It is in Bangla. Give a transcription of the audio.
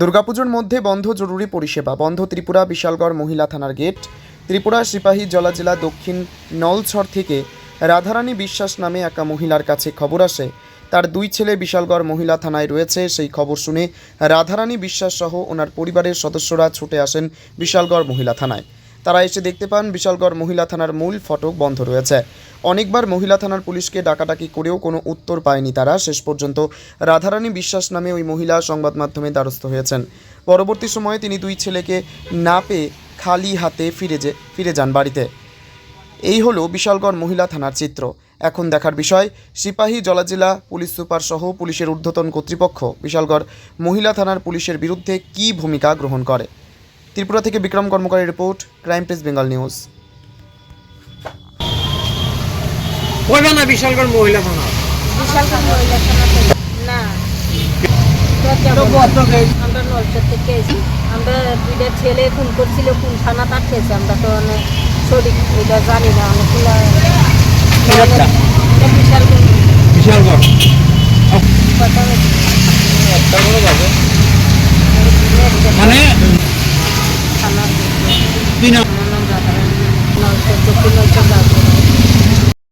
দুর্গাপুজোর মধ্যে বন্ধ জরুরি পরিষেবা। বন্ধ ত্রিপুরা বিশালগড় মহিলা থানার গেট। ত্রিপুরা সিপাহী জলা জেলা দক্ষিণ নলছড় থেকে রাধারানী বিশ্বাস নামে একা মহিলার কাছে খবর আসে। তার দুই ছেলে বিশালগড় মহিলা থানায় রয়েছে, সেই খবর শুনে রাধারানী বিশ্বাস সহ ওনার পরিবারের সদস্যরা ছুটে আসেন বিশালগড় মহিলা থানায়। তারা এসে দেখতে পান বিশালগড় মহিলা থানার মূল ফটক বন্ধ রয়েছে। অনেকবার মহিলা থানার পুলিশকে ডাকাডাকি করেও কোনো উত্তর পায়নি তারা। শেষ পর্যন্ত রাধারানী বিশ্বাস নামে ওই মহিলা সংবাদ মাধ্যমে দ্বারস্থ হয়েছেন। পরবর্তী সময়ে তিনি দুই ছেলেকে না পেয়ে খালি হাতে ফিরে যে ফিরে যান বাড়িতে। এই হলো বিশালগড় মহিলা থানার চিত্র। এখন দেখার বিষয়, সিপাহী জেলা পুলিশ সুপার সহ পুলিশের ঊর্ধ্বতন কর্তৃপক্ষ বিশালগড় মহিলা থানার পুলিশের বিরুদ্ধে কী ভূমিকা গ্রহণ করে? ত্রিপুরা থেকে Bikram কর্মকারের report crime press Bengal news. না বিশালগড় মহিলা থানা? বিশাল মহিলা থানা না। আমরা নলচর থেকে এসি আমরা দুইটা ছেলে খুন করছিল কোন থানা তার খেয়েছে আমরা তো অনেক সঠিক এটা জানি না অনেক একটা? বিশালগড়। কথা かなって。